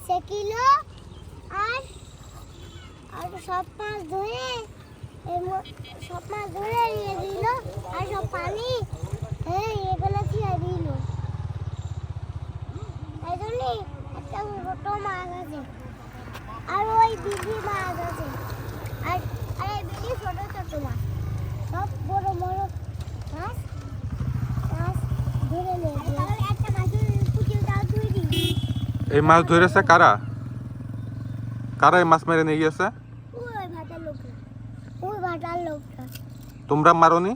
ফেসে কিলো আর আর সব মাছ ধরে সব মাছ ধরে নিয়ে দিল, আর সব পানি হ্যাঁ এগুলো ছিঁড়ে দিল। এই জন্যই একটা ছোট মাছ আছে, আর ওই বিলি মাছ আছে। আর আর বিলি ছোট ছোট মাছ সব বড় বড় মাছ মাছ ধরে নিয়ে দিল একটা মাছের পুকুর দাও তুই দিবি এই মাছ ধরেছে কারা? কারা এই মাছ মেরে নিয়ে গিয়েছে? তোমরা মারোনি?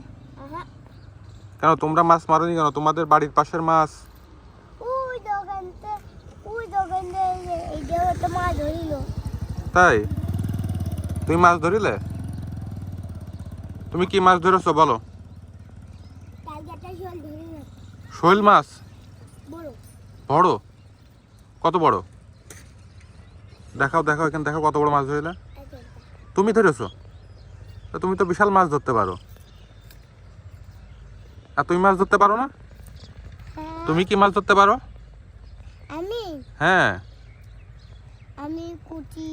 কেন তোমরা মাছ মারোনি কেন? তোমাদের বাড়ির পাশের মাছ। তাই? তুমি মাছ ধরিলে? তুমি কি মাছ ধরেছো বলো। শোল মাছ? বড়? কত বড়? দেখাও দেখাও এখানে দেখাও কত বড় মাছ ধরিলে। তুমি ধরেছো? তা তুমি তো বিশাল মাছ ধরতে পারো। আর তুমি মাছ ধরতে পারো না? হ্যাঁ, তুমি কি মাছ ধরতে পারো? আমি? হ্যাঁ। আমি কুচি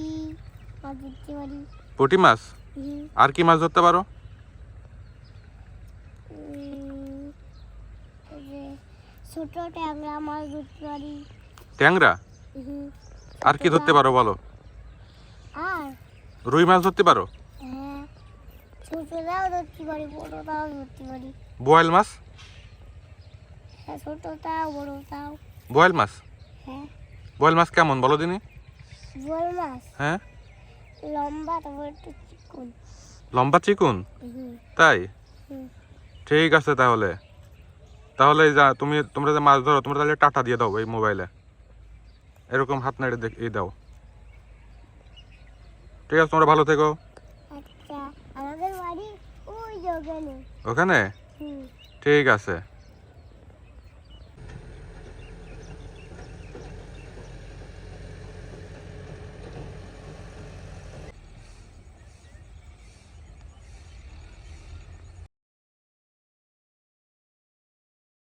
মাছ ধরতে পারি পুঁটি মাছ? আর কি মাছ ধরতে পারো? ছোট ট্যাংরা মাছ ধরতে পারি। ট্যাংরা? আর কি ধরতে পারো বলো? আর? রুই মাছ ধরতে পারো? হ্যাঁ। ছোটটাও ধরতে পারি বড়টাও ধরতে পারি। বোয়াল মাছ? হ্যাঁ ছোটটাও বড়টাও। বোয়াল মাছ? হ্যাঁ। বোয়াল মাছ কেমন বলো দিনি? মাছ? হ্যাঁ। লম্বা তারপর একটু চিকন। লম্বা চিকুন? তাই? ঠিক আছে তাহলে। তাহলে যা তুমি তোমরা যে মাছ ধরো তোমরা তাহলে টাটা দিয়ে দাও এই মোবাইলে। এরকম হাত নাড়ে দেখ এই দাও। ঠিক আছে তোমরা ভালো থেকো। আচ্ছা আমাদের বাড়ি ওই ওখানে? হুম। ঠিক আছে।